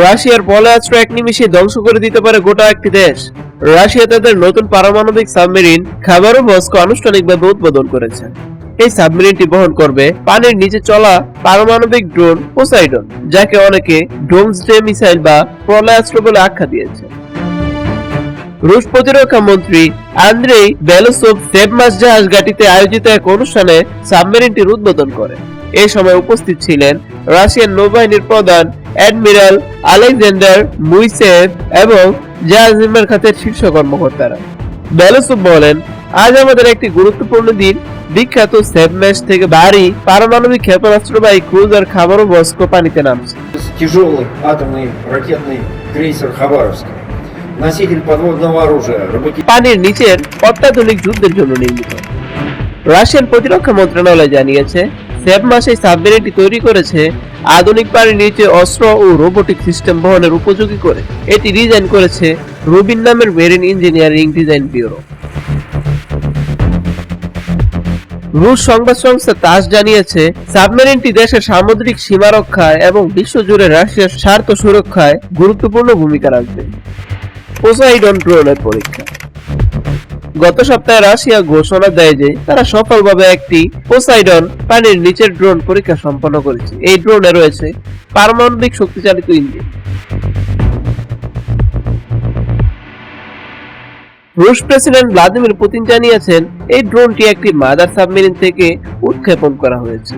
রাশিয়ার পলায়াস্ত্র এক নিমিষে ধ্বংস করে দিতে পারে গোটা একটি দেশ। রাশিয়া তাদের নতুন পারমাণবিক সাবমেরিন খাবারোভস্ক আনুষ্ঠানিকভাবে উদ্বোধন করেছে। এই সাবমেরিনটি বহন করবে পানির নিচে চলা পারমাণবিক ড্রোন পোসাইডন, যাকে অনেকে ডোমসডে মিসাইল বা প্রলয়াস্ত্র বলে আখ্যা দিয়েছে। রুশ প্রতিরক্ষা মন্ত্রী আন্দ্রেই বেলোসোভ সেবমাস জাহাজ ঘাটিতে আয়োজিত এক অনুষ্ঠানে সাবমেরিনটির উদ্বোধন করে। এ সময় উপস্থিত ছিলেন রাশিয়ান নৌবাহিনীর প্রধান অ্যাডমিরাল আলেকজান্ডার মুইসেভ এবং জাহাজ নির্মাণ খাতের শীর্ষ কর্মকর্তারা বেলোসোভ বলেন আজ আমাদের একটি গুরুত্বপূর্ণ দিন বিখ্যাত সেবমেশ থেকে ভারী পারমাণবিক ক্ষেপণাস্ত্রবাহী ক্রুজার খাবারও বস্ক পানিতে নামছে Тяжелый атомный ракетный крейсер Хабаровск. Носитель подводного оружия, роботи- পানির নিচের অত্যাধুনিক যুদ্ধের জন্য নির্মিত রাশিয়ান প্রতিরক্ষা মন্ত্রণালয় জানিয়েছে সেভ মাসে সাবমেরিনটি তৈরি করেছে আধুনিক পানির নিচে অস্ত্র ও রোবোটিক সিস্টেম বহনের উপযোগী করে। এটি ডিজাইন করেছে রুবিন নামের মেরিন ইঞ্জিনিয়ারিং ডিজাইন ব্যুরো। রুশ সংবাদ সংস্থা তাস জানিয়েছে, সাবমেরিনটি দেশের সামুদ্রিক সীমা রক্ষায় এবং বিশ্বজুড়ে রাশিয়ার স্বার্থ সুরক্ষায় গুরুত্বপূর্ণ ভূমিকা রাখবে। পোসাইডন ড্রোনের পরীক্ষা। গত সপ্তাহে রাশিয়া ঘোষণা দেয় যে তারা সফলভাবে একটি পোসাইডন পানির নিচের ড্রোন পরীক্ষা সম্পন্ন করেছে। এই ড্রোনে রয়েছে পারমাণবিক শক্তিচালিত ইঞ্জিন। রুশ প্রেসিডেন্ট ভ্লাদিমির পুতিন জানিয়েছেন, এই ড্রোনটি একটি মাদার সাবমেরিন থেকে উৎক্ষেপণ করা হয়েছে।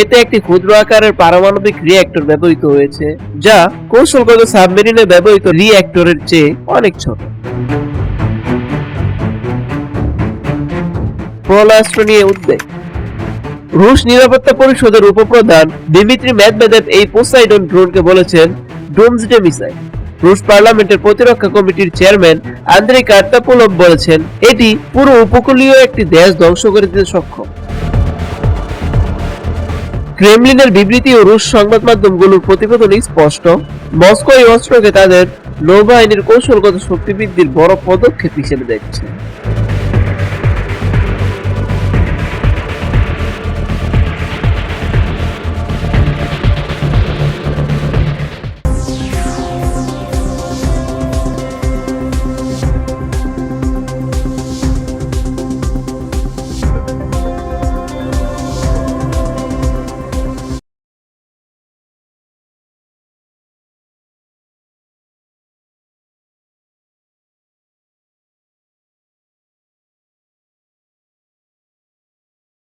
এতে একটি ক্ষুদ্র আকারের পারমাণবিক রিঅ্যাক্টর ব্যবহৃত হয়েছে, যা কৌশলগত সাবমেরিনে ব্যবহৃত রিঅ্যাক্টরের চেয়ে অনেক ছোট। পররাষ্ট্র নিয়ে উদ্বেগ। রুশ নিরাপত্তা পরিষদের উপপ্রধান দিমিত্রি মেদভেদেভ এই পোসাইডন ড্রোনকে বলেছেন ডোমসডে মিসাইল। রুশ পার্লামেন্টের প্রতিরক্ষা কমিটির চেয়ারম্যান আন্দ্রে কার্তাপোলভ বলেছেন, এটি পুরো উপকূলীয় একটি দেশ ধ্বংস করে দিতে সক্ষম। ক্রেমলিনের বিবৃতি ও রুশ সংবাদ মাধ্যমগুলোর প্রতিবেদনই স্পষ্ট। মস্কো এই অস্ত্রকে তাদের নৌবাহিনীর কৌশলগত শক্তি বৃদ্ধির বড় পদক্ষেপ হিসেবে দেখছে।